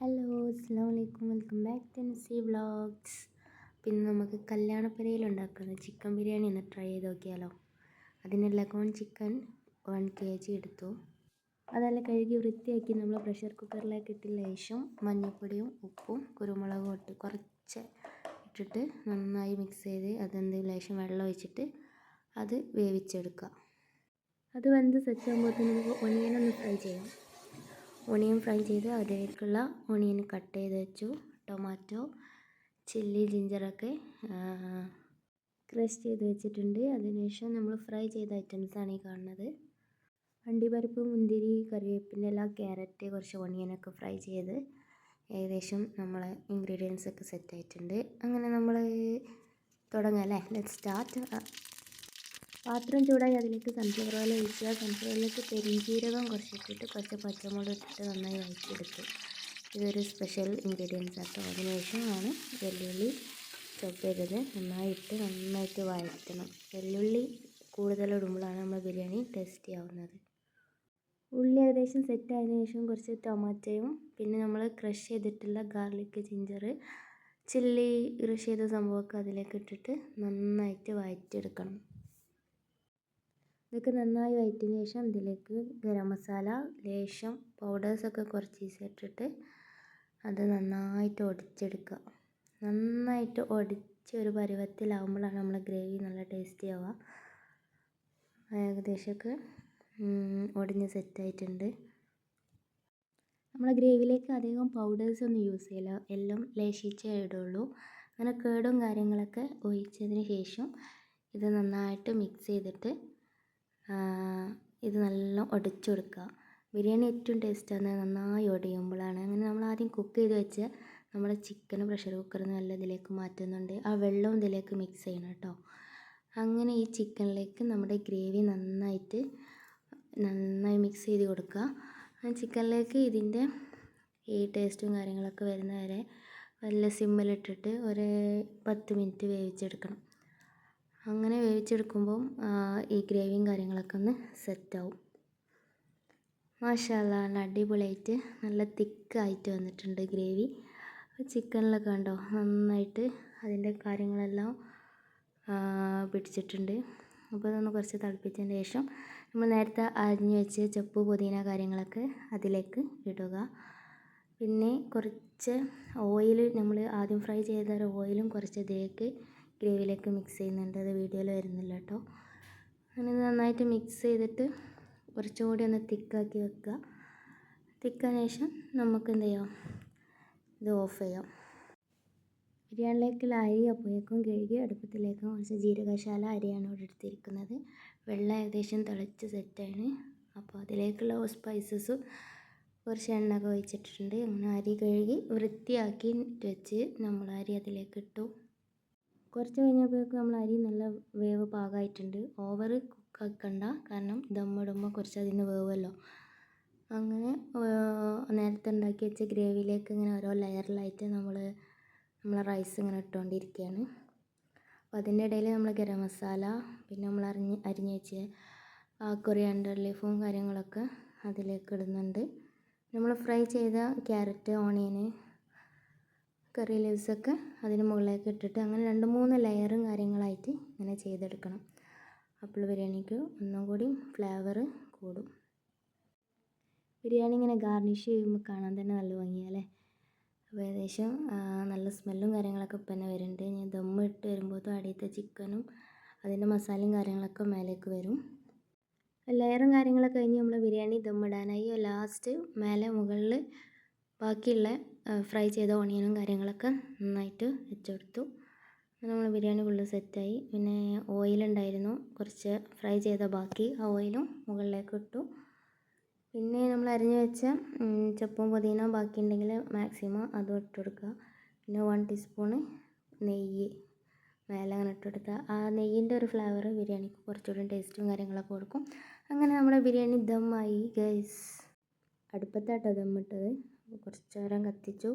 Hello അസ്സാം വലൈക്കും welcome back to Nasi vlogs പിന്നെ നമുക്ക് കല്യാണപ്പരയിൽ ഉണ്ടാക്കുന്ന ചിക്കൻ ബിരിയാണി ഒന്ന് ട്രൈ ചെയ്ത് നോക്കിയാലോ? അതിനുള്ള corn chicken one K G എടുത്തു. അതെല്ലാം കഴുകി വൃത്തിയാക്കി നമ്മൾ പ്രഷർ കുക്കറിലേക്ക് ഇട്ട ലേശം മഞ്ഞൾപ്പൊടിയും ഉപ്പും കുരുമുളകും ഇട്ട് കുറച്ച് ഇട്ടിട്ട് നന്നായി മിക്സ് ചെയ്ത് അതെന്ത് ലേശം വെള്ളം ഒഴിച്ചിട്ട് അത് വേവിച്ചെടുക്കുക. അത് വെന്ത് സെറ്റ് ആകുമ്പോൾ നമുക്ക് ഒനിയനൊന്ന് ഫ്രൈ ചെയ്യാം. ഒണിയൻ ഫ്രൈ ചെയ്ത് അതിലേക്കുള്ള ഓണിയൻ കട്ട് ചെയ്ത് വെച്ചു. ടൊമാറ്റോ ചില്ലി ജിഞ്ചറൊക്കെ ക്രഷ് ചെയ്ത് വെച്ചിട്ടുണ്ട്. അതിനുശേഷം നമ്മൾ ഫ്രൈ ചെയ്ത ഐറ്റംസാണ് ഈ കാണുന്നത്. അണ്ടിപ്പരിപ്പ് മുന്തിരി കറിവേപ്പിന്റെ എല്ലാം ക്യാരറ്റ് കുറച്ച് ഓണിയനൊക്കെ ഫ്രൈ ചെയ്ത് ഏകദേശം നമ്മളെ ഇൻഗ്രീഡിയൻസ് ഒക്കെ സെറ്റ് ആയിട്ടുണ്ട്. അങ്ങനെ നമ്മൾ തുടങ്ങാം അല്ലേ? ലെറ്റ് സ്റ്റാർട്ട് പാത്രം ചൂടായി അതിലേക്ക് സൺഫ്ലവർ ഓയിൽ ഒഴിക്കുക. സൺഫ്ലവർ ഓയിലേക്ക് പെരിഞ്ചീരകം കുറച്ച് ഇട്ടിട്ട് കുറച്ച് പച്ചമുളക് ഇട്ടിട്ട് നന്നായി വഴറ്റിയെടുത്തു ഇതൊരു സ്പെഷ്യൽ ഇൻഗ്രീഡിയൻസ് ആട്ടോ അതിനുശേഷമാണ് വെല്ലുള്ളി ചോപ്പ് ചെയ്തത്. നന്നായിട്ട് നന്നായിട്ട് വഴറ്റണം. വെല്ലുള്ളി കൂടുതൽ ഇടുമ്പോഴാണ് നമ്മൾ ബിരിയാണി ടേസ്റ്റി ആവുന്നത്. ഉള്ളി ഏകദേശം സെറ്റ് ആയതിനു ശേഷം കുറച്ച് ടൊമാറ്റോയും പിന്നെ നമ്മൾ ക്രഷ് ചെയ്തിട്ടുള്ള ഗാർലിക് ജിഞ്ചർ ചില്ലി ക്രഷ് ചെയ്ത സംഭവമൊക്കെ അതിലേക്ക് ഇട്ടിട്ട് നന്നായിട്ട് വഴറ്റിയെടുക്കണം. ഇതൊക്കെ നന്നായി വഴറ്റിയതിന് ശേഷം ഇതിലേക്ക് ഗരം മസാല ലേശം പൗഡേഴ്സൊക്കെ കുറച്ച് ഇട്ടിട്ട് അത് നന്നായിട്ട് ഒടിച്ചെടുക്കുക. നന്നായിട്ട് ഒടിച്ച് ഒരു പരുവത്തിലാവുമ്പോഴാണ് നമ്മളെ ഗ്രേവി നല്ല ടേസ്റ്റി ആവുക. ഏകദേശമൊക്കെ ഒടിഞ്ഞ് സെറ്റായിട്ടുണ്ട് നമ്മളെ ഗ്രേവിയിലേക്ക് അധികം പൗഡേഴ്സ് ഒന്നും യൂസ് ചെയ്യില്ല. എല്ലാം ലേശിച്ചേ ഇടുള്ളൂ. അങ്ങനെ കേടും കാര്യങ്ങളൊക്കെ ഒഴിച്ചതിന് ശേഷം ഇത് നന്നായിട്ട് മിക്സ് ചെയ്തിട്ട് ഇത് നല്ല ഉടച്ചു കൊടുക്കുക. ബിരിയാണി ഏറ്റവും ടേസ്റ്റ് ടേസ്റ്റാണ് നന്നായി ഉടയുമ്പോഴാണ് അങ്ങനെ നമ്മൾ ആദ്യം കുക്ക് ചെയ്ത് വെച്ച് നമ്മൾ ചിക്കൻ പ്രഷർ കുക്കറിൽ നിന്ന് നല്ല ഇതിലേക്ക് മാറ്റുന്നുണ്ട്. ആ വെള്ളവും ഇതിലേക്ക് മിക്സ് ചെയ്യണം കേട്ടോ. അങ്ങനെ ഈ ചിക്കനിലേക്ക് നമ്മുടെ ഗ്രേവി നന്നായിട്ട് നന്നായി മിക്സ് ചെയ്ത് കൊടുക്കുക. ചിക്കനിലേക്ക് ഇതിന്റെ ഈ ടേസ്റ്റും കാര്യങ്ങളൊക്കെ വരുന്ന വരെ നല്ല സിമ്മിലിട്ടിട്ട് ഒരു പത്ത് മിനിറ്റ് വേവിച്ചെടുക്കണം. അങ്ങനെ വേവിച്ചെടുക്കുമ്പം ഈ ഗ്രേവിയും കാര്യങ്ങളൊക്കെ ഒന്ന് സെറ്റാവും. മാഷാല്ല നല്ല അടിപൊളിയായിട്ട് നല്ല തിക്കായിട്ട് വന്നിട്ടുണ്ട് ഗ്രേവി. ചിക്കനിലൊക്കെ കണ്ടോ നന്നായിട്ട് അതിന്റെ കാര്യങ്ങളെല്ലാം പിടിച്ചിട്ടുണ്ട്. അപ്പോൾ അതൊന്ന് കുറച്ച് തിളപ്പിച്ചതിന് ശേഷം നമ്മൾ നേരത്തെ അരിഞ്ഞ് വെച്ച് ചപ്പ് പുതിന കാര്യങ്ങളൊക്കെ അതിലേക്ക് ഇടുക. പിന്നെ കുറച്ച് ഓയിൽ നമ്മൾ ആദ്യം ഫ്രൈ ചെയ്ത ഓയിലും കുറച്ച് ഇതിലേക്ക് ഗ്രേവിയിലേക്ക് മിക്സ് ചെയ്യുന്നുണ്ട്. അത് വീഡിയോയിൽ വരുന്നില്ല കേട്ടോ. അങ്ങനെ നന്നായിട്ട് മിക്സ് ചെയ്തിട്ട് കുറച്ചും കൂടി ഒന്ന് തിക്കാക്കി വെക്കുക. തിക്കാൻ ശേഷം നമുക്ക് എന്ത് ചെയ്യാം? ഇത് ഓഫ് ചെയ്യാം. ബിരിയാണിയിലേക്കുള്ള അരി അപ്പോഴേക്കും കഴുകി അടുപ്പത്തിലേക്ക് കുറച്ച് ജീരകശാല അരിയാണ് ഇവിടെ എടുത്തിരിക്കുന്നത്. വെള്ളം ഏകദേശം തിളച്ച് സെറ്റാണ്. അപ്പോൾ അതിലേക്കുള്ള സ്പൈസസ് കുറച്ച് എണ്ണ ഒക്കെ ഒഴിച്ചിട്ടുണ്ട് അങ്ങനെ അരി കഴുകി വൃത്തിയാക്കി വെച്ച് നമ്മൾ അരി അതിലേക്ക് ഇട്ടു. കുറച്ച് കഴിഞ്ഞപ്പോഴേക്കും നമ്മൾ അരി നല്ല വേവ് പാകമായിട്ടുണ്ട്. ഓവർ കുക്കാക്കണ്ട കാരണം ദമ്മിടുമ്പോൾ കുറച്ച് അതിൽ നിന്ന് വേവുമല്ലോ. അങ്ങനെ നേരത്തെ ഉണ്ടാക്കി വെച്ച ഗ്രേവിയിലേക്ക് ഇങ്ങനെ ഓരോ ലെയറിലായിട്ട് നമ്മൾ നമ്മളെ റൈസ് ഇങ്ങനെ ഇട്ടുകൊണ്ടിരിക്കുകയാണ്. അപ്പോൾ അതിന്റെ ഇടയിൽ നമ്മൾ ഗരം മസാല പിന്നെ നമ്മൾ അരിഞ്ഞ് അരിഞ്ഞ് വെച്ച കൊറിയാണ്ടർ ലീഫും കാര്യങ്ങളൊക്കെ അതിലേക്ക് ഇടുന്നുണ്ട്. നമ്മൾ ഫ്രൈ ചെയ്ത ക്യാരറ്റ് ഓണിയന് കറി ലീവ്സൊക്കെ അതിന് മുകളിലേക്ക് ഇട്ടിട്ട് അങ്ങനെ രണ്ട് മൂന്ന് ലെയറും കാര്യങ്ങളായിട്ട് ഇങ്ങനെ ചെയ്തെടുക്കണം. അപ്പോൾ ബിരിയാണിക്ക് ഒന്നും കൂടി ഫ്ലേവർ കൂടും. ബിരിയാണി ഇങ്ങനെ ഗാർണിഷ് ചെയ്യുമ്പോൾ കാണാൻ തന്നെ നല്ല ഭംഗിയല്ലേ അപ്പോൾ ഏകദേശം നല്ല സ്മെല്ലും കാര്യങ്ങളൊക്കെ ഇപ്പം തന്നെ വരുന്നുണ്ട്. ഞാൻ ദമ്മ് ഇട്ട് വരുമ്പോൾ അടിയത്തെ ചിക്കനും അതിന്റെ മസാലയും കാര്യങ്ങളൊക്കെ മേലേക്ക് വരും. ലെയറും കാര്യങ്ങളൊക്കെ കഴിഞ്ഞ് നമ്മൾ ബിരിയാണി ദമ്മിടാനായി ലാസ്റ്റ് മേലെ മുകളിൽ ബാക്കിയുള്ള ഫ്രൈ ചെയ്ത ഓണിയനും കാര്യങ്ങളൊക്കെ നന്നായിട്ട് വെച്ചെടുത്തു. നമ്മൾ ബിരിയാണി ഫുള്ള് സെറ്റായി. പിന്നെ ഓയിലുണ്ടായിരുന്നു. കുറച്ച് ഫ്രൈ ചെയ്ത ബാക്കി ആ ഓയിലും മുകളിലേക്ക് ഇട്ടു. പിന്നെ നമ്മൾ അരിഞ്ഞു വെച്ച ചപ്പും പുതിന ബാക്കി ഉണ്ടെങ്കിൽ മാക്സിമം അതും ഇട്ട് കൊടുക്കുക പിന്നെ വൺ ടീസ്പൂണ് നെയ്യ് മേലെ അങ്ങനെ ഇട്ട് ആ നെയ്യിന്റെ ഒരു ഫ്ലേവർ ബിരിയാണിക്ക് കുറച്ചുകൂടി ടേസ്റ്റും കാര്യങ്ങളൊക്കെ കൊടുക്കും. അങ്ങനെ നമ്മുടെ ബിരിയാണി ദമ്മായി ഗൈസ് അടുപ്പത്താട്ടോ ദമ്മിട്ടത്. കുറച്ച് നേരം കത്തിച്ചു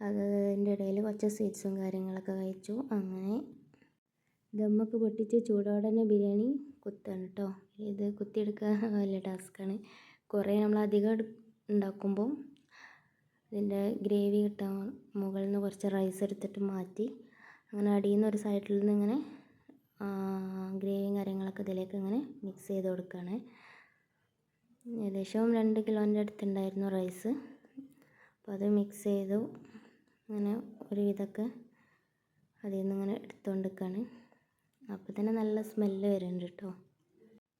അതിന്റെ ഇടയിൽ കുറച്ച് സ്വീറ്റ്സും കാര്യങ്ങളൊക്കെ കഴിച്ചു. അങ്ങനെ ദമ്മൊക്കെ പൊട്ടിച്ച് ചൂടോടെ തന്നെ ബിരിയാണി കുത്താണ് കേട്ടോ. ഇത് കുത്തിയെടുക്കാൻ വലിയ ടാസ്ക്കാണ്. കുറേ നമ്മൾ അധികം ഉണ്ടാക്കുമ്പോൾ ഇതിന്റെ ഗ്രേവി കിട്ടാൻ മുകളിൽ നിന്ന് കുറച്ച് റൈസ് എടുത്തിട്ട് മാറ്റി അങ്ങനെ അടിയിൽ നിന്ന് ഒരു സൈഡിൽ നിന്ന് ഇങ്ങനെ ഗ്രേവിയും കാര്യങ്ങളൊക്കെ ഇതിലേക്ക് ഇങ്ങനെ മിക്സ് ചെയ്ത് കൊടുക്കുകയാണ് ഏകദേശം രണ്ട് കിലോന്റെ അടുത്തുണ്ടായിരുന്നു റൈസ്. അപ്പോൾ അത് മിക്സ് ചെയ്തു. അങ്ങനെ ഒരു വിധമൊക്കെ അതിൽ നിന്ന് ഇങ്ങനെ എടുത്തുകൊണ്ടിരിക്കുകയാണ്. അപ്പോൾ തന്നെ നല്ല സ്മെല്ല് വരുന്നുണ്ട് കേട്ടോ.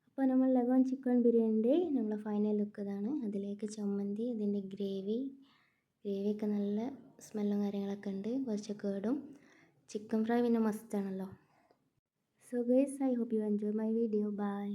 അപ്പോൾ നമ്മൾ ലഗോൺ ചിക്കൻ ബിരിയാണിന്റെ നമ്മളെ ഫൈനൽ ലുക്ക് ഇതാണ്. അതിലേക്ക് ചമ്മന്തി അതിന്റെ ഗ്രേവി ഗ്രേവിയൊക്കെ നല്ല സ്മെല്ലും കാര്യങ്ങളൊക്കെ ഉണ്ട്. കുറച്ച് കേടും. ചിക്കൻ ഫ്രൈ പിന്നെ മസ്റ്റാണല്ലോ so guys I hope you enjoy my video bye